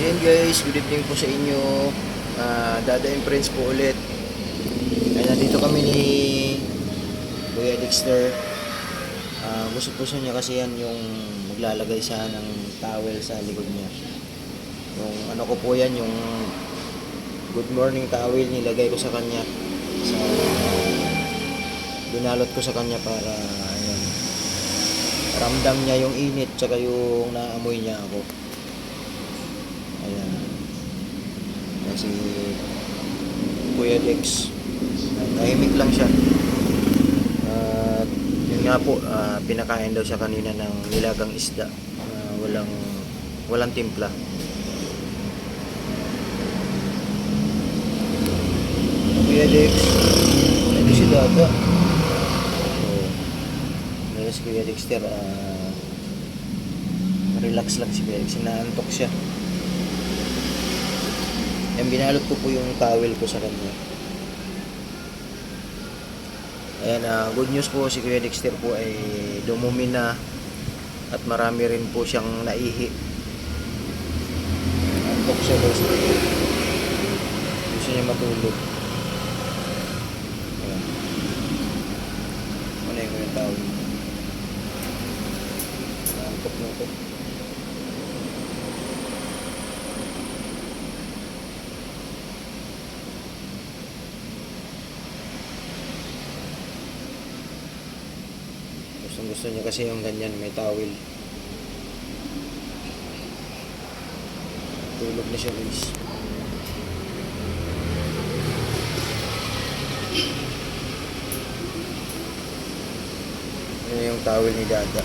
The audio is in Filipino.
So yun guys, good evening po sa inyo. Uh, Dada and Friends po ulit. Ay, nandito kami ni Kuya Dexter. Ah, gusto po niya kasi yan yung maglalagay siya ng towel sa likod niya. Yung ano ko po yan, yung good morning towel nilagay ko sa kanya. Sa, binalot ko sa kanya para ayun, ramdam niya yung init tsaka yung naamoy niya ako. Ayan. Kasi Kuya Dex, tahimik lang siya. At yun nga po, ah, pinakain daw siya kanina ng nilagang isda. na walang walang timpla. Kuya Dex, ito si Dada. So, meron si Kuya Dexter, ah, relax lang si Kuya Dex, inaantok siya. Yan, binalot ko po yung towel ko sa kanya. Ayan, ah, good news po si Kuya Dexter po ay dumumi na at marami rin po siyang naihi. Antok siya guys. Gusto niya matulog. Ayan. Ano yung towel? Antok na to. Gusto gusto niya kasi yung ganyan, may towel. Tulog na siya guys. Ano yung towel ni Dada?